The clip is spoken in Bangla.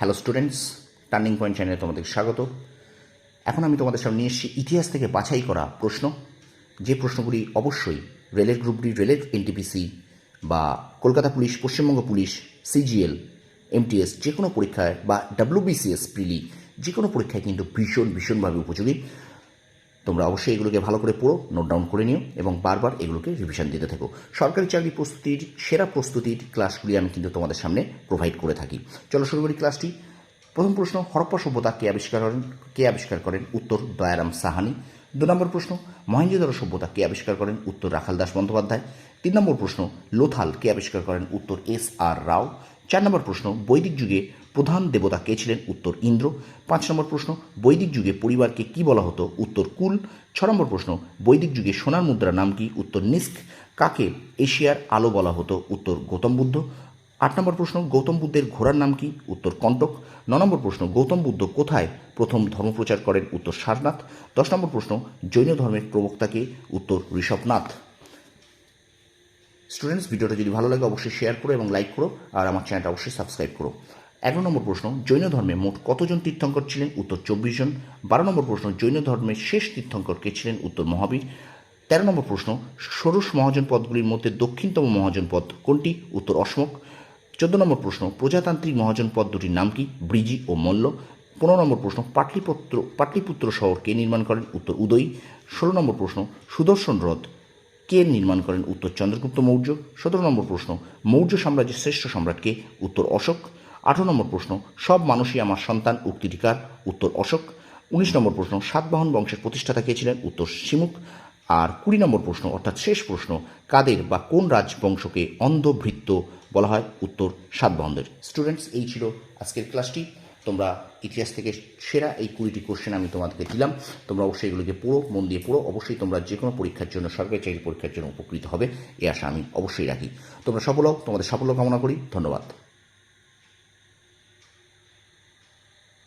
হ্যালো স্টুডেন্টস টার্নিং পয়েন্ট চ্যানেলে তোমাদের স্বাগত। এখন আমি তোমাদের সামনে এসেছি ইতিহাস থেকে বাছাই করা প্রশ্ন। যে প্রশ্নগুলি অবশ্যই রেলের গ্রুপ ডি, রেলের এনটিপিসি বা Kolkata police, Paschimbanga police CGL MTS যে কোনো পরীক্ষায় বা ডাব্লিউবিসিএস প্রিলি যে কোনো পরীক্ষায় কিন্তু ভীষণ, ভীষণভাবে উপযোগী। তোমরা অবশ্যই এগুলোকে ভালো করে পড়ো নোট ডাউন করে নিও এবং বারবার এগুলোকে রিভিশন দিতে থাকো। সরকারি চাকরি প্রস্তুতির, সেরা প্রস্তুতির ক্লাসগুলি আমি কিন্তু তোমাদের সামনে প্রোভাইড করে থাকি। চলো শুরু করি ক্লাসটি প্রথম প্রশ্ন, হরপ্পা সভ্যতা কে আবিষ্কার করেন? কে আবিষ্কার করেন? উত্তর, দয়ারাম সাহানি। দু নম্বর প্রশ্ন মহেঞ্জোদারো সভ্যতা কে আবিষ্কার করেন? উত্তর, রাখাল দাস বন্দ্যোপাধ্যায়। তিন নম্বর প্রশ্ন, লোথাল কে আবিষ্কার করেন? উত্তর, এস আর রাও। চার নম্বর প্রশ্ন, বৈদিক যুগে প্রধান দেবতা কে ছিলেন? উত্তর ইন্দ্র। পাঁচ নম্বর প্রশ্ন, বৈদিক যুগে পরিবারকে কি বলা হতো? উত্তর কুল। ছ নম্বর প্রশ্ন, বৈদিক যুগে সোনার মুদ্রার নাম কি? উত্তর নিস্ক। কাকে এশিয়ার আলো বলা হতো? উত্তর গৌতম বুদ্ধ। আট নম্বর প্রশ্ন, গৌতম বুদ্ধের ঘোড়ার নাম কি? উত্তর কণ্টক ন নম্বর প্রশ্ন, গৌতম বুদ্ধ কোথায় প্রথম ধর্মপ্রচার করেন? উত্তর সারনাথ। দশ নম্বর প্রশ্ন, জৈন ধর্মের প্রবক্তাকে উত্তর ঋষভনাথ। স্টুডেন্টস ভিডিওটা যদি ভালো লাগে, অবশ্যই শেয়ার করো এবং লাইক করো, আর আমার চ্যানেলটা অবশ্যই সাবস্ক্রাইব করো। এগারো নম্বর প্রশ্ন, জৈন ধর্মে মোট কতজন তীর্থঙ্কর ছিলেন? উত্তর চব্বিশ জন। বারো নম্বর প্রশ্ন, জৈন ধর্মের শেষ তীর্থঙ্কর কে ছিলেন? উত্তর মহাবীর। তেরো নম্বর প্রশ্ন, ষোড়শ মহাজন পদগুলির মধ্যে দক্ষিণতম মহাজন পদ কোনটি? উত্তর অসমক চোদ্দ নম্বর প্রশ্ন, প্রজাতান্ত্রিক মহাজন পদ দুটির নাম কি? ব্রিজি ও মল্ল। পনেরো নম্বর প্রশ্ন, পাটলিপুত্র পাটলিপুত্র শহর কে নির্মাণ করেন? উত্তর উদয়ী। ষোলো নম্বর প্রশ্ন, সুদর্শন হ্রদ কে নির্মাণ করেন? উত্তর চন্দ্রগুপ্ত মৌর্য। সতেরো নম্বর প্রশ্ন, মৌর্য সাম্রাজ্যের শ্রেষ্ঠ সম্রাটকে উত্তর অশোক। আঠারো নম্বর প্রশ্ন, সব মানুষই আমার সন্তান উক্তিটিকার উত্তর অশোক। উনিশ নম্বর প্রশ্ন, সাতবাহন বংশের প্রতিষ্ঠাতা কে ছিলেন? উত্তর সিমুক আর কুড়ি নম্বর প্রশ্ন, অর্থাৎ শেষ প্রশ্ন, কাদের বা কোন রাজবংশকে অন্ধভৃত্ত বলা হয়? উত্তর সাতবাহনদের। স্টুডেন্টস এই ছিল আজকের ক্লাসটি। তোমরা ইতিহাস থেকে সেরা এই কুড়িটি কোশ্চেন আমি তোমাদেরকে দিলাম। তোমরা অবশ্যই এগুলোকে পড়ো, মন দিয়ে পড়ো। অবশ্যই তোমরা যে কোনো পরীক্ষার জন্য, সরকারি চাকরি পরীক্ষার জন্য উপকৃত হবে। এ আশা আমি অবশ্যই রাখি। তোমরা সফল তোমাদের সাফল্য কামনা করি। ধন্যবাদ।